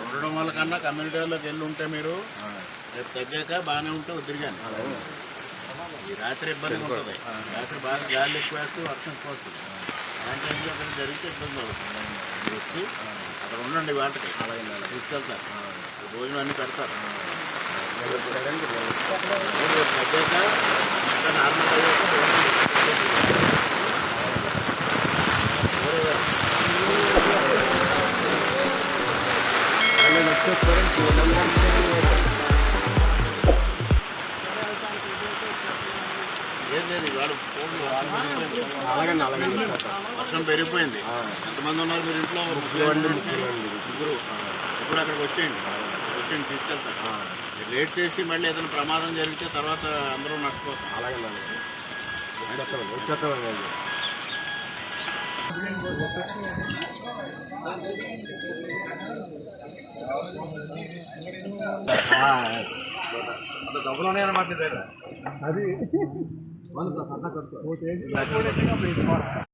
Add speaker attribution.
Speaker 1: ఉండడం వల్ల కన్నా కమ్యూనిటీలోకి వెళ్ళి ఉంటే మీరు రేపు తగ్గాక బాగానే ఉంటే ఉద్దిరిగాను రాత్రి ఇబ్బంది ఉంటుంది రాత్రి బాగా గాలి ఎక్కువ వేస్తే వర్షం కోసం అలాంటి టైంలో అక్కడ జరిగితే ఇబ్బంది అవుతుంది మీరు వచ్చి అక్కడ ఉండండి వాటికి తీసుకెళ్తారు భోజనం అన్నీ పెడతారు తగ్గాక
Speaker 2: అలాగండి అలాగండి
Speaker 1: వర్షం పెరిగిపోయింది. ఎంతమంది ఉన్నారు మీరు ఇంట్లో? ముగ్గురు. ఇప్పుడు అక్కడికి వచ్చేయండి. వచ్చేయండి తీసుకెళ్తాను. లేట్ చేసి మళ్ళీ ఏదైనా ప్రమాదం జరిగితే తర్వాత అందరూ నష్టపోతాం
Speaker 2: అలాగే అలాగే వచ్చేస్తామండి వచ్చేస్తామండి డబ్బులు ఉన్నాయన్నమాట అది